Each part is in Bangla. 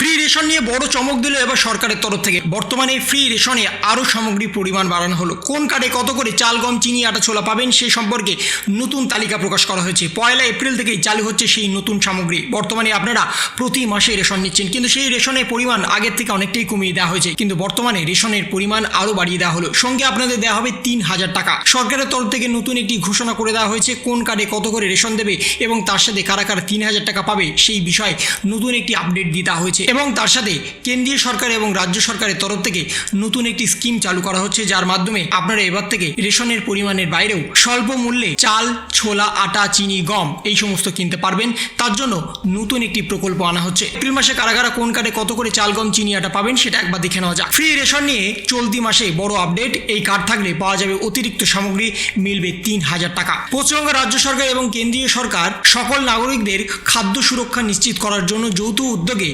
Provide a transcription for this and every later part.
ফ্রি রেশন নিয়ে বড় চমক দিল এবার সরকারের তরফ থেকে। বর্তমানে ফ্রি রেশনে আরও সামগ্রীর পরিমাণ বাড়ানো হলো। কোন কার্ডে কত করে চাল, গম, চিনি, আটা, ছোলা পাবেন সে সম্পর্কে নতুন তালিকা প্রকাশ করা হয়েছে। পয়লা এপ্রিল থেকেই চালু হচ্ছে সেই নতুন সামগ্রী। বর্তমানে আপনারা প্রতি মাসে রেশন নিচ্ছেন, কিন্তু সেই রেশনের পরিমাণ আগের থেকে অনেকটাই কমিয়ে দেওয়া হয়েছে। কিন্তু বর্তমানে রেশনের পরিমাণ আরও বাড়িয়ে দেওয়া হলো। সঙ্গে আপনাদের দেওয়া হবে তিন হাজার টাকা। সরকারের তরফ থেকে নতুন একটি ঘোষণা করে দেওয়া হয়েছে, কোন কার্ডে কত করে রেশন দেবে এবং তার সাথে কারা কারা তিন হাজার টাকা পাবে সেই বিষয়ে নতুন একটি আপডেট দিয়ে দেওয়া হয়েছে। এবং তার সাথে কেন্দ্রীয় সরকার এবং রাজ্য সরকারের তরফ থেকে নতুন একটি স্কিম চালু করা হচ্ছে, যার মাধ্যমে আপনারা এবার থেকে রেশনের পরিমাণের বাইরেও স্বল্প মূল্যে চাল, ছোলা, আটা, চিনি, গম এই সমস্ত কিনতে পারবেন। তার জন্য নতুন একটি প্রকল্প আনা হচ্ছে। এপ্রিল মাসে কারা কারা কোন কার্ডে কত করে চাল, গম, চিনি, আটা পাবেন সেটা একবার দেখে নেওয়া যাক। ফ্রি রেশন নিয়ে চলতি মাসে বড় আপডেট এই কার্ড থাকলে পাওয়া যাবে অতিরিক্ত সামগ্রী, মিলবে তিন হাজার টাকা। পশ্চিমবঙ্গ রাজ্য সরকার এবং কেন্দ্রীয় সরকার সকল নাগরিকদের খাদ্য সুরক্ষা নিশ্চিত করার জন্য যৌথ উদ্যোগে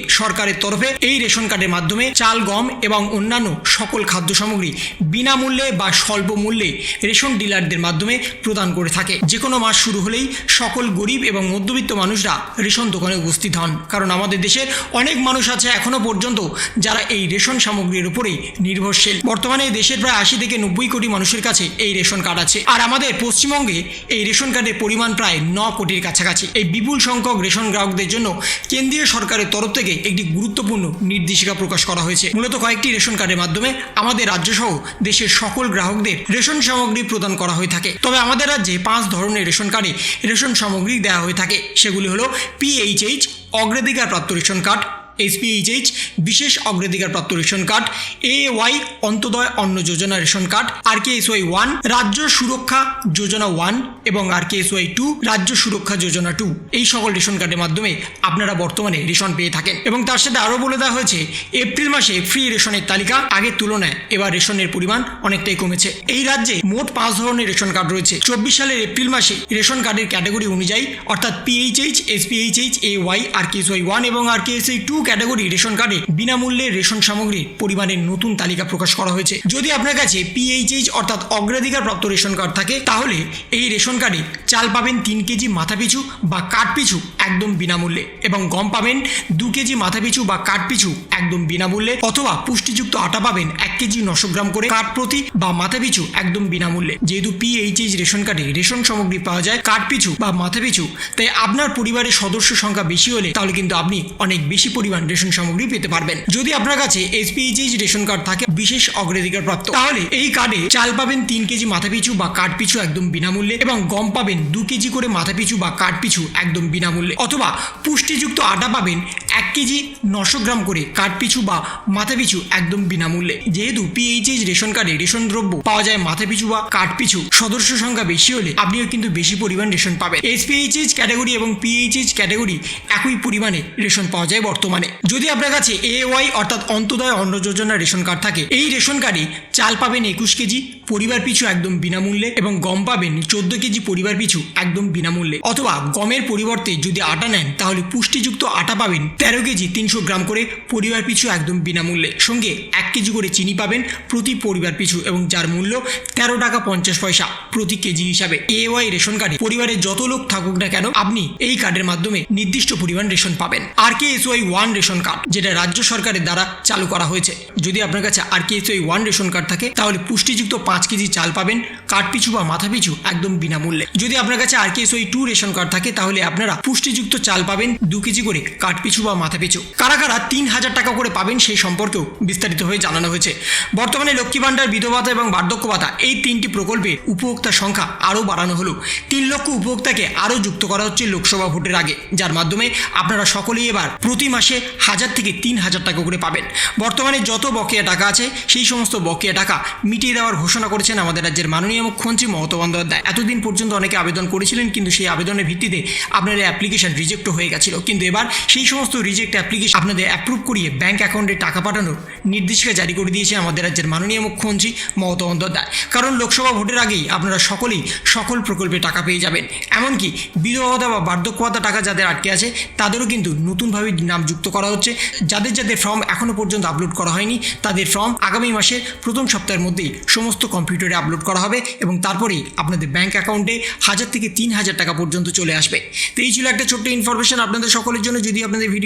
সরকারের তরফে এই রেশন কার্ডের মাধ্যমে চাল, গম এবং অন্যান্য সকল খাদ্য সামগ্রী বিনামূল্যে বা স্বল্প মূল্যে রেশন ডিলারদের মাধ্যমে প্রদান করে থাকে। যে কোনো মাস শুরু হলেই সকল গরিব এবং মধ্যবিত্ত মানুষরা রেশন দোকানে উপস্থিত হন। কারণ আমাদের দেশের অনেক মানুষ আছে এখনও পর্যন্ত যারা এই রেশন সামগ্রীর উপরেই নির্ভরশীল। বর্তমানে দেশের প্রায় আশি থেকে নব্বই কোটি মানুষের কাছে এই রেশন কার্ড আছে। আর আমাদের পশ্চিমবঙ্গে এই রেশন কার্ডের পরিমাণ প্রায় ন কোটির কাছাকাছি। এই বিপুল সংখ্যক রেশন গ্রাহকদের জন্য কেন্দ্রীয় সরকারের তরফ থেকে একটি গুরুত্বপূর্ণ নির্দেশিকা প্রকাশ করা হয়েছে। মূলত কয়েকটি রেশন কার্ডের মাধ্যমে আমাদের রাজ্য সহ দেশের সকল গ্রাহকদের রেশন সামগ্রী প্রদান করা হয়ে থাকে। তবে আমাদের রাজ্যে পাঁচ ধরনের রেশন কার্ডে রেশন সামগ্রী দেওয়া হয়ে থাকে। সেগুলি হলো পিএইচএইচ অগ্রাধিকার প্রাপ্ত রেশন কার্ড এসপিএইচএইচ বিশেষ অগ্রাধিকারপ্রাপ্ত ration card A Y Antyodaya অন্ন যোজনা ration card R K S Y one রাজ্য সুরক্ষা যোজনা ওয়ান এবং R K S Y two রাজ্য সুরক্ষা যোজনা টু এই সকল রেশন কার্ডের মাধ্যমে আপনারা বর্তমানে রেশন পেয়ে থাকেন। এবং তার সাথে আরও বলে দেওয়া হয়েছে, এপ্রিল মাসে ফ্রি রেশনের তালিকা আগের তুলনায় এবার রেশনের পরিমাণ অনেকটাই কমেছে। এই রাজ্যে মোট পাঁচ ধরনের রেশন কার্ড রয়েছে। চব্বিশ সালের এপ্রিল মাসে রেশন কার্ডের ক্যাটাগরি অনুযায়ী, অর্থাৎ PHH SPHH A Y R K S Y one এবং R K S Y two category ration কার্ডে বিনামূল্যে রেশন সামগ্রীর পরিমাণের নতুন তালিকা প্রকাশ করা হয়েছে। যদি আপনার কাছে পিএইচএইচ অর্থাৎ অগ্রাধিকার প্রাপ্ত রেশন কার্ড থাকে, তাহলে এই রেশন কার্ডে চাল পাবেন তিন কেজি মাথাপিছু বা কাঠ পিছু একদম বিনামূল্যে এবং গম পাবেন দু কেজি মাথাপিছু বা কাঠ পিছু একদম বিনামূল্যে অথবা পুষ্টিযুক্ত আটা পাবেন এক কেজি নশো গ্রাম করে কাঠ প্রতি বা মাথাপিছু একদম বিনামূল্যে। যেহেতু পিএইচএইচ রেশন কার্ডে রেশন সামগ্রী পাওয়া যায় কাঠ পিছু বা মাথাপিছু, তাই আপনার পরিবারের সদস্য সংখ্যা বেশি হলে তাহলে কিন্তু আপনি অনেক বেশি পরিমাণ রেশন সামগ্রী পেতে পারবেন। যদি আপনার কাছে এসপিএইচএইচ রেশন কার্ড থাকে, বিশেষ অগ্রাধিকার প্রাপ্ত, তাহলে এই কার্ডে চাল পাবেন তিন কেজি মাথা পিছু বা কাট পিছু একদম বিনামূল্যে এবং গম পাবেন দু কেজি করে মাথা পিছু বা কাট পিছু একদম বিনামূল্যে। অথবা পুষ্টিযুক্ত আটা পাবেন এক কেজি নশো গ্রাম করে কাঠ পিছু বা মাথা পিছু একদম বিনামূল্যে। যেহেতু পিএইচএইচ রেশন কার্ডে রেশন দ্রব্য পাওয়া যায় মাথা পিছু বা কাঠ পিছু সদস্য সংখ্যা বেশি হলে আপনিও কিন্তু বেশি পরিমাণ রেশন পাবেন। এসপিএইচএইচ ক্যাটাগরি এবং পিএইচএইচ ক্যাটাগরি একই পরিমাণে রেশন পাওয়া যায় বর্তমানে। যদি আপনার কাছে এ ওয়াই অর্থাৎ অন্তদয় অন্ন যোজনার রেশন কার্ড থাকে, এই রেশন কার্ডে চাল পাবেন একুশ কেজি, পরিবার পিছু একদম বিনামূল্যে এবং গম পাবেন চোদ্দ কেজি, পরিবার পিছু একদম বিনামূল্যে। অথবা গমের পরিবর্তে যদি আটা নেন, তাহলে পুষ্টিযুক্ত আটা পাবেন তেরো কেজি, তিনশো গ্রাম করে পরিবার পিছু একদম বিনামূল্যে। সঙ্গে এক কেজি করে চিনি পাবেন প্রতি পরিবার পিছু এবং যার মূল্য তেরো টাকা পঞ্চাশ পয়সা প্রতি কেজি হিসাবে। এ ওয়াই রেশন কার্ডে পরিবারের যত লোক থাকুক না কেন, আপনি এই কার্ডের মাধ্যমে নির্দিষ্ট পরিমাণ রেশন পাবেন। R K S Y one ration card যেটা রাজ্য সরকারের দ্বারা চালু করা হয়েছে। যদি আপনার কাছে R K S Y one ration card থাকে, তাহলে পুষ্টিযুক্ত পাঁচ কেজি চাল পাবেন, কাঠ পিছু বা মাথা পিছু একদম বিনামূল্যে। যদি আপনার কাছে R K S Y two ration card থাকে, তাহলে আপনারা পুষ্টিযুক্ত চাল পাবেন দু কেজি করে, কাঠ পিছু বা মাথা পিছু কারা কারা তিন হাজার টাকা করে পাবেন সেই সম্পর্কেও বিস্তারিত হয়ে জানানো হয়েছে। বর্তমানে লক্ষ্মী ভাণ্ডার বিধবা ভাতা এবং বার্ধক্য ভাতা এই তিনটি প্রকল্পে উপভোক্তার সংখ্যা আরও বাড়ানো হলো। তিন লক্ষ উপভোক্তাকে আরও যুক্ত করা হচ্ছে লোকসভা ভোটের আগে, যার মাধ্যমে আপনারা সকলেই এবার প্রতি মাসে হাজার থেকে তিন হাজার টাকা করে পাবেন। বর্তমানে যত বকেয়া টাকা আছে, সেই সমস্ত বকেয়া টাকা মিটিয়ে দেওয়ার ঘোষণা করেছেন আমাদের রাজ্যের মাননীয় মুখ্যমন্ত্রী মমতা বন্দ্যোপাধ্যায়। এতদিন পর্যন্ত অনেকে আবেদন করেছিলেন, কিন্তু সেই আবেদনের ভিত্তিতে আপনার অ্যাপ্লিকেশন রিজেক্ট হয়ে গেছিল। কিন্তু এবার সেই সমস্ত রিজেক্ট অ্যাপ্লিকেশন আপনাদের অ্যাপ্রুভ করিয়ে ব্যাংক অ্যাকাউন্টে টাকা পাঠানোর নির্দেশিকা জারি করে দিয়েছে আমাদের রাজ্যের মাননীয় মুখ্যমন্ত্রী মমতা বন্দ্যোপাধ্যায়। কারণ লোকসভা ভোটের আগেই আপনারা সকলেই সকল প্রকল্পে টাকা পেয়ে যাবেন। এমনকি বিধবা বা বার্ধক্য ভাতা টাকা যাদের আটকে আছে, তাদেরও কিন্তু নতুনভাবে নাম যুক্ত করা হচ্ছে। যাদের যাদের ফর্ম এখনও পর্যন্ত আপলোড করা হয়নি, তাদের ফর্ম আগামী মাসের প্রথম সপ্তাহের মধ্যেই সমস্ত কম্পিউটারে আপলোড করা হবে এবং তারপরেই আপনাদের ব্যাংক অ্যাকাউন্টে হাজার থেকে তিন হাজার টাকা পর্যন্ত চলে আসবে। তো এই ছিল একটা ছোট্ট ইনফরমেশন আপনাদের সকলের জন্য। যদি আপনাদের ভিডিও